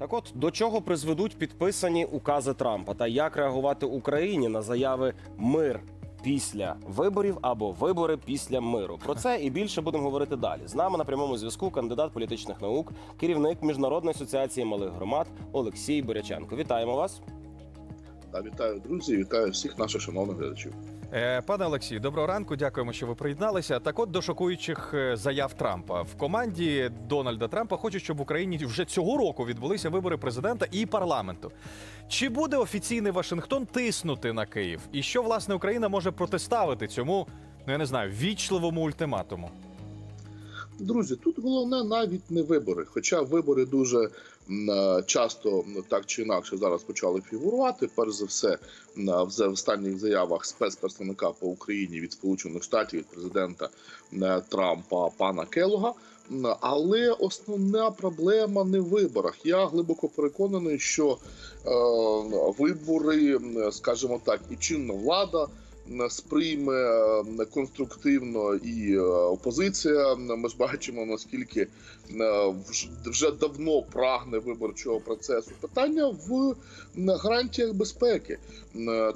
Так от до чого призведуть підписані укази Трампа та як реагувати Україні на заяви мир після виборів або вибори після миру? Про це і більше будемо говорити далі. З нами на прямому зв'язку кандидат політичних наук, керівник міжнародної асоціації малих громад Олексій Боряченко. Вітаємо вас. Та вітаю друзі, вітаю всіх наших шановних глядачів. Е, Пане Олексію, доброго ранку. Дякуємо, що ви приєдналися. Так, от до шокуючих е, заяв Трампа в команді Дональда Трампа хочуть, щоб в Україні вже цього року відбулися вибори президента і парламенту. Чи буде офіційний Вашингтон тиснути на Київ? І що власне Україна може протиставити цьому, ну я не знаю, вічливому ультиматуму? Друзі, тут головне навіть не вибори. Хоча вибори дуже е, часто так чи інакше зараз почали фігурувати. Перш за все, м, в за- останніх заявах спецпредставника по Україні від Сполучених Штатів від президента Трампа пана Келога. Але основна проблема не в виборах. Я глибоко переконаний, що е, вибори, скажімо так, і чинна влада сприйме е, конструктивно і е, опозиція. Ми ж бачимо наскільки е, вже давно прагне виборчого процесу. Питання в гарантіях безпеки,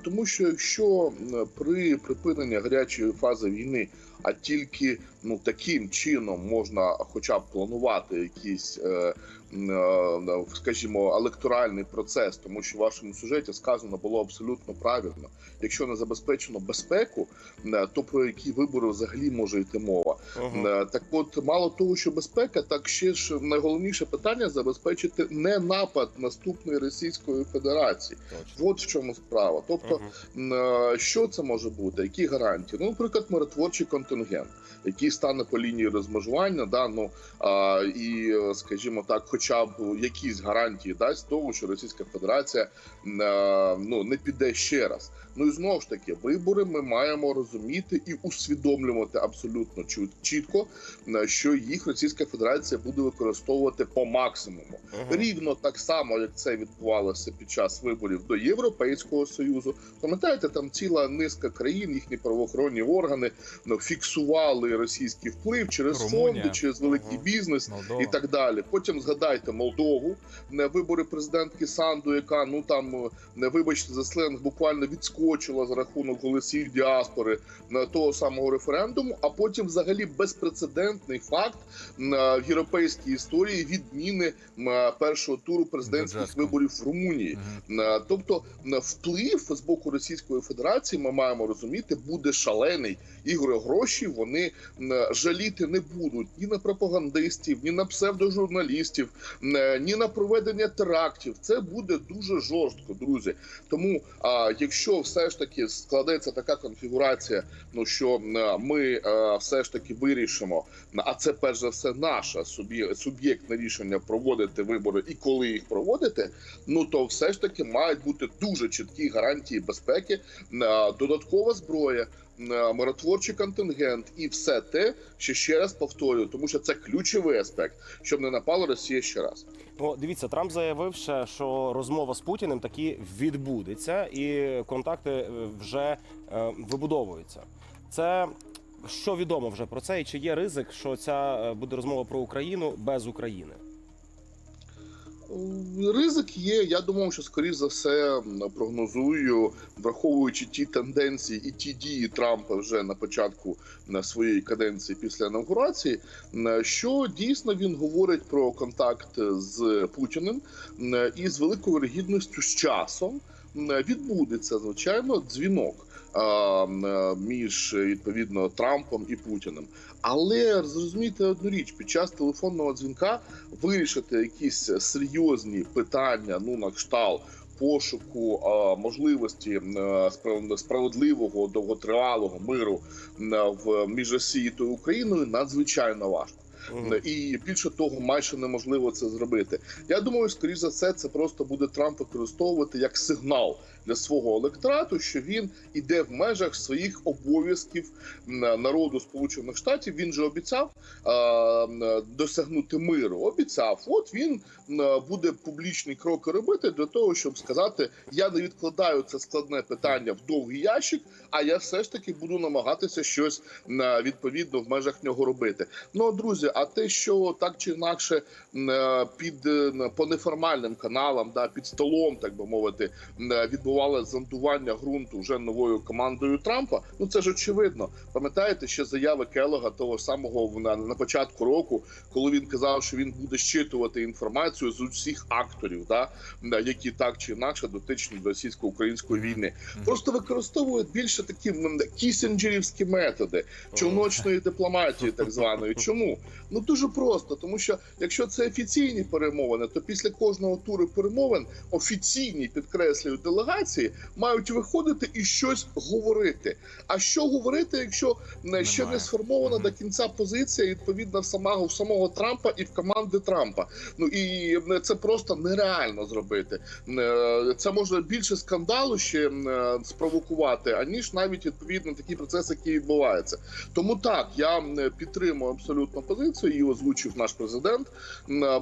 тому що якщо при припиненні гарячої фази війни, а тільки ну таким чином можна, хоча б планувати якийсь. Е, е, Скажімо, електоральний процес, тому що в вашому сюжеті сказано було абсолютно правильно. Якщо не забезпечено безпеку, е, то про які вибори взагалі може йти мова? Е, Так от, мало того, що безпека, так ще ж найголовніше питання забезпечити не напад наступної Російської Федерації. Точно. От в чому справа. Тобто, е, що це може бути? Які гарантії? Ну, наприклад, миротворчий контингент, який стане по лінії розмежування, да, ну а, і, скажімо так, хоча б якісь гарантії дасть того, що Російська Федерація е, ну не піде ще раз. Ну і знову ж таки, вибори ми маємо розуміти і усвідомлювати абсолютно чітко, е, що їх Російська Федерація буде використовувати по максимуму. Мгм. Рівно так само, як це відбувалося під час виборів до Європейського союзу. Пам'ятаєте, там ціла низка країн, їхні правоохоронні органи ну, фіксували російський вплив через Румунія. фонди, через великий Ага. бізнес. Молдова. І так далі. Потім згадайте Молдову, не вибори президентки Санду, яка ну там не вибачте за сленг, буквально відскочила за рахунок голосів діаспори на того самого референдуму. А потім, взагалі, безпрецедентний факт в європейській історії відміни першого туру президентських виборів в Румунії. Е, Тобто вплив з боку Російської Федерації ми маємо розуміти буде шалений. Ігри гроші вони жаліти не будуть ні на пропагандистів, ні на псевдожурналістів, е, ні на проведення терактів. Це буде дуже жорстко, друзі. Тому, а, якщо все ж таки складеться така конфігурація, ну що ми е, все ж таки вирішимо, а це перш за все наше собі суб'єктне рішення проводити вибори і коли їх проводити, ну то все ж таки мають бути дуже чіткі гарантії безпеки, е, додаткова зброя. Е, Миротворчий контингент і все те, що ще раз повторюю, тому що це ключовий аспект, щоб не напала Росія ще раз. Ну, дивіться, Трамп заявив ще, що розмова з Путіним таки відбудеться, і контакти е, вже е, вибудовуються. Це що відомо вже про це, і чи є ризик, що ця е, буде розмова про Україну без України? Ризик є. Я думав, що скоріш за все прогнозую, враховуючи ті тенденції і ті дії Трампа вже на початку своєї каденції після інаугурації, що дійсно він говорить про контакт з Путіним і з великою вірогідністю з часом відбудеться звичайно дзвінок. е, Між відповідно Трампом і Путіним, але зрозумійте одну річ: під час телефонного дзвінка вирішити якісь серйозні питання, ну на кшталт пошуку а, можливості е, справ- справедливого довготривалого миру е, в між Росією та Україною надзвичайно важко. І більше того, майже неможливо це зробити. Я думаю, скоріш за все, це просто буде Трамп використовувати як сигнал для свого електорату, що він іде в межах своїх обов'язків народу Сполучених Штатів. Він же обіцяв е, досягнути миру. Обіцяв, от він буде публічні кроки робити для того, щоб сказати: я не відкладаю це складне питання в довгий ящик, а я все ж таки буду намагатися щось відповідно в межах нього робити. Ну друзі, А те, що так чи інакше е, під е, по неформальним каналам, да під столом, так би мовити, е, відбувалося зондування ґрунту вже новою командою Трампа. Ну це ж очевидно. Пам'ятаєте ще заяви Келога того самого на, на початку року, коли він казав, що він буде щитувати інформацію з усіх акторів, да які так чи інакше дотичні до російсько-української війни, просто використовують більше такі кісінджерівські методи човночної дипломатії, так званої. Чому? Ну дуже просто, тому що якщо це офіційні перемовини, то після кожного туру перемовин офіційні підкреслюю делегації мають виходити і щось говорити. А що говорити, якщо е, ще не сформована до кінця позиція відповідна в самого в самого Трампа і в команди Трампа? Ну і е, це просто нереально зробити. Е, Це може більше скандалу ще е, спровокувати, аніж навіть відповідно такі процеси, які відбуваються. Тому так я підтримую абсолютно позицію. Її озвучив наш президент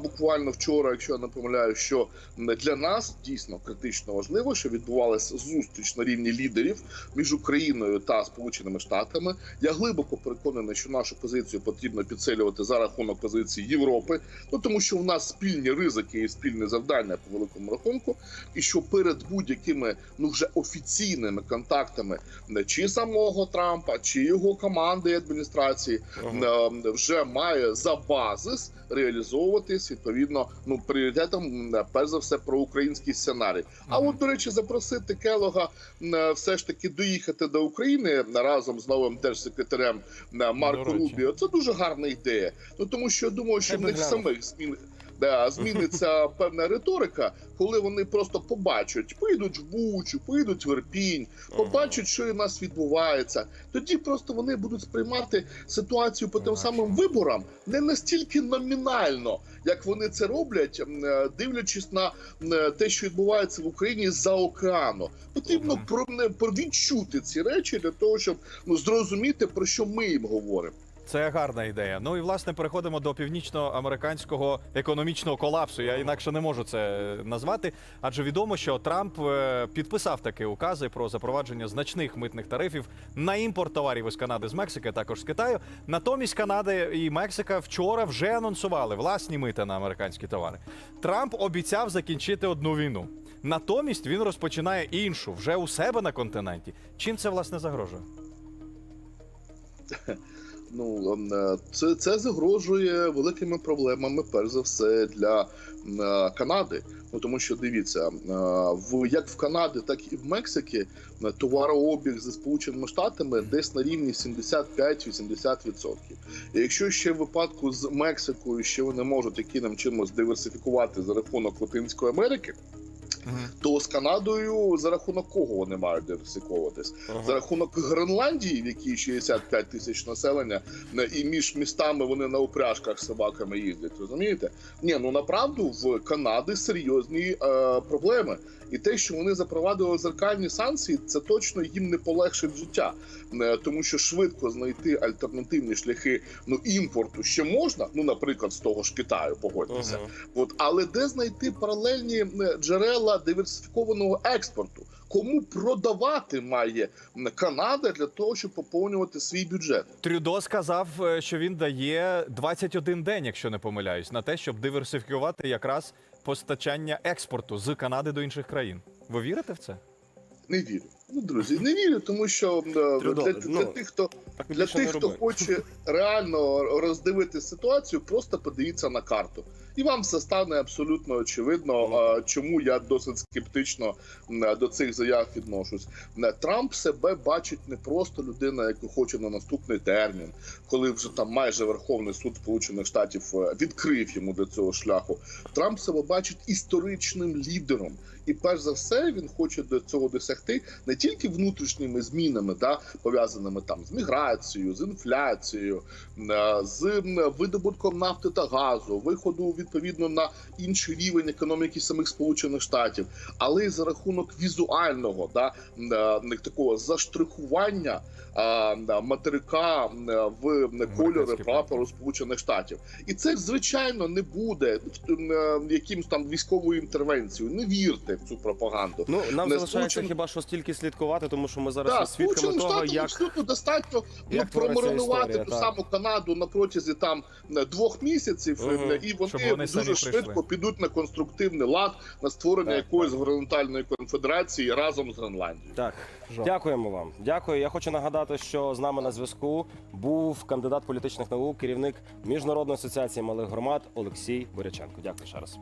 буквально вчора, якщо я не помиляю, що для нас дійсно критично важливо, що відбувалася зустріч на рівні лідерів між Україною та Сполученими Штатами. Я глибоко переконаний, що нашу позицію потрібно підсилювати за рахунок позиції Європи. Ну тому що в нас спільні ризики і спільне завдання по великому рахунку, і що перед будь-якими ну вже офіційними контактами не чи самого Трампа, чи його команди і адміністрації Ага. е, вже має за базис реалізовуватись відповідно ну пріоритетом перш за все про український сценарій. А Мгм. от до речі, запросити Келога все ж таки доїхати до України разом з новим держсекретарем Марко. Рубіо. Це дуже гарна ідея. Ну тому що я думаю, що в них самих змін. Да, зміниться певна риторика, коли вони просто побачать, поїдуть в Бучу, поїдуть в Ірпінь, побачать, що у нас відбувається. Тоді просто вони будуть сприймати ситуацію по тим самим виборам не настільки номінально, як вони це роблять, е, дивлячись на е, те, що відбувається в Україні за океану. Потрібно про відчути ці речі для того, щоб ну зрозуміти про що ми їм говоримо. Це гарна ідея. Ну і власне переходимо до північноамериканського економічного колапсу. Я інакше не можу це назвати, адже відомо, що Трамп е, підписав такі укази про запровадження значних митних тарифів на імпорт товарів із Канади з Мексики, також з Китаю. Натомість Канада і Мексика вчора вже анонсували власні мита на американські товари. Трамп обіцяв закінчити одну війну. Натомість він розпочинає іншу вже у себе на континенті. Чим це власне загрожує? Ну ем, е, це, це загрожує великими проблемами, перш за все, для е, Канади. Ну тому що дивіться, е, в як в Канаді, так і в Мексики е, товарообіг зі сполученими штатами десь на рівні 75-80%. І якщо ще в випадку з Мексикою ще вони можуть яким чином диверсифікувати за рахунок Латинської Америки, то з Канадою за рахунок кого вони мають диверсифіковуватись? Ага. за рахунок Гренландії, в якій 65 тисяч населення, і між містами вони на упряжках з собаками їздять. Розумієте? Ні, ну направду в Канади серйозні е, проблеми. І те, що вони запровадили зеркальні санкції, це точно їм не полегшить життя, Е, тому що швидко знайти альтернативні шляхи ну імпорту ще можна. Ну, наприклад, з того ж Китаю, погодьтеся. Ага. От але де знайти паралельні е, джерела диверсифікованого експорту? Кому продавати має Канада для того, щоб поповнювати свій бюджет? Трюдо сказав, е, що він дає 21 день, якщо не помиляюсь, на те, щоб диверсифікувати якраз постачання експорту з Канади до інших країн. Ви вірите в це? Не вірю. Ну, друзі, не вірю, тому що е, для, для ну, тих, хто для тих, хто хоче реально роздивити ситуацію, просто подивіться на карту. І вам все стане абсолютно очевидно, чому я досить скептично до цих заяв відношусь. Трамп себе бачить не просто людина, яку хоче на наступний термін, коли вже там майже Верховний суд Сполучених Штатів е, відкрив йому до цього шляху. Трамп себе бачить історичним лідером. І перш за все він хоче до цього досягти не тільки внутрішніми змінами, да пов'язаними там з міграцією, з інфляцією, е, з видобутком нафти та газу, виходу відповідно на інший рівень економіки самих сполучених штатів, але й за рахунок візуального, да е, такого заштрихування материка е, в кольори прапору Сполучених Штатів, і це звичайно не буде е, там військовою інтервенцією. Не вірте в цю пропаганду. Ну нам Не залишається сполучен- хіба що стільки слідкувати, тому що ми зараз Так, свідками того, як абсолютно достатньо ну, як твориться промаринувати історія, ту так. саму Канаду на протязі там е, двох місяців, е, і вони, вони дуже швидко прийшли. підуть на конструктивний лад на створення Так, якоїсь горизонтальної конфедерації разом з Гренландією. так. Жах. Дякуємо вам. Дякую. Я хочу нагадати, що з нами на зв'язку був кандидат політичних наук, керівник міжнародної асоціації малих громад Олексій Боряченко. Дякую ще раз.